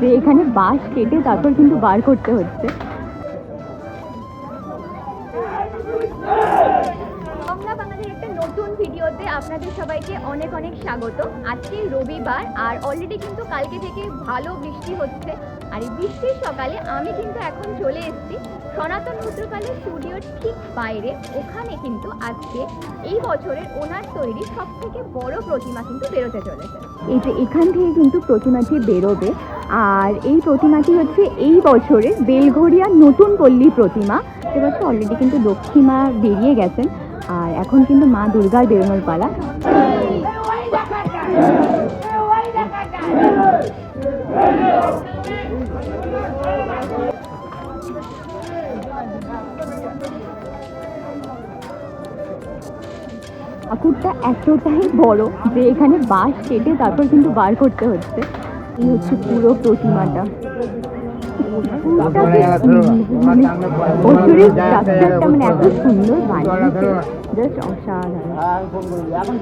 যে এখানে বাঁশ কেটে তারপর কিন্তু বার করতে হচ্ছে। ভিডিওতে আপনাদের সবাইকে অনেক অনেক স্বাগত। আজকে রবিবার, আর অলরেডি কিন্তু কালকে থেকে ভালো বৃষ্টি হচ্ছে। আর এই বৃষ্টির সকালে আমি কিন্তু এখন চলে এসেছি সনাতন পুত্রকালের স্টুডিওর ঠিক বাইরে। ওখানে কিন্তু আজকে এই বছরের ওনার তৈরি সব থেকে বড় প্রতিমা কিন্তু বেরোতে চলেছে। এই যে এখান থেকে কিন্তু প্রতিমাটি বেরোবে, আর এই প্রতিমাটি হচ্ছে এই বছরের বেলঘরিয়া নতুন পল্লী প্রতিমা। এবছর অলরেডি কিন্তু লক্ষ্মীমা বেরিয়ে গেছেন। আর এখন কিন্তু মা দুর্গার বেরোনোর পালা। ঠাকুরটা এতটাই বড় যে এখানে বাঁশ কেটে তারপর কিন্তু বার করতে হচ্ছে। এই হচ্ছে পুরো প্রতিমাটা। স্ট্রাকচারটা মানে এত সুন্দর বানিয়েছে জাস্ট অসাধারণ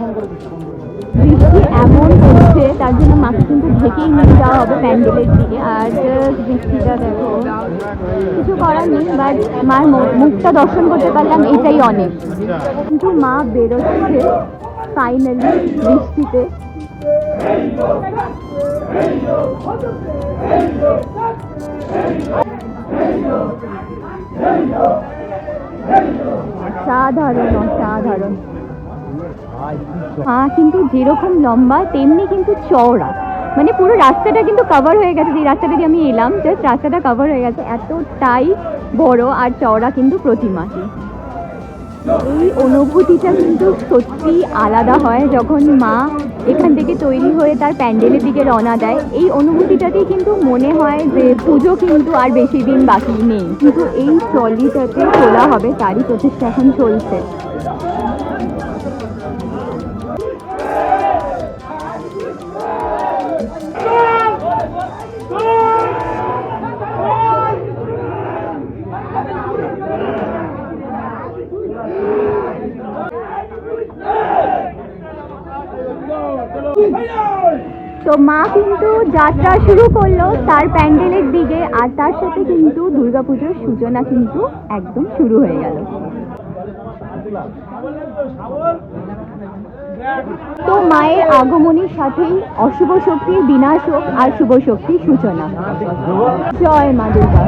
বৃষ্টি এমন হচ্ছে তার জন্য মাকে কিন্তু ঢেকেই নিয়ে যাওয়া হবে প্যান্ডেলের দিকে আর বৃষ্টিটা দেখো কিছু করার নেই বাট মার মুখটা দর্শন করতে পারলাম এটাই অনেক কিন্তু মা বেরোচ্ছে ফাইনালি বৃষ্টিতে অসাধারণ অসাধারণ। মা কিন্তু যেরকম লম্বা, তেমনি কিন্তু চওড়া। মানে পুরো রাস্তাটা কিন্তু কভার হয়ে গেছে। যে রাস্তাটা দিয়ে আমি এলাম জাস্ট রাস্তাটা কভার হয়ে গেছে। এতটাই বড় আর চওড়া কিন্তু প্রতিমাটি। এই অনুভূতিটা কিন্তু সত্যি আলাদা হয় যখন মা এখান থেকে তৈরি হয়ে তার প্যান্ডেলের দিকে রওনা দেয়। এই অনুভূতিটাতেই কিন্তু মনে হয় যে পুজো কিন্তু আর বেশি দিন বাকি নেই। কিন্তু এই ট্রলিটাতে তোলা হবে তারই প্রচেষ্টা এখন চলছে। তো মা কিন্তু যাত্রা শুরু করল তার প্যান্ডেলের দিকে আর তার সাথে কিন্তু দুর্গাপুজোর সূচনা কিন্তু একদম শুরু হয়ে গেল। তো মায়ের আগমনের সাথেই অশুভ শক্তির বিনাশ হোক আর শুভ শক্তির সূচনা জয় মা দুর্গা।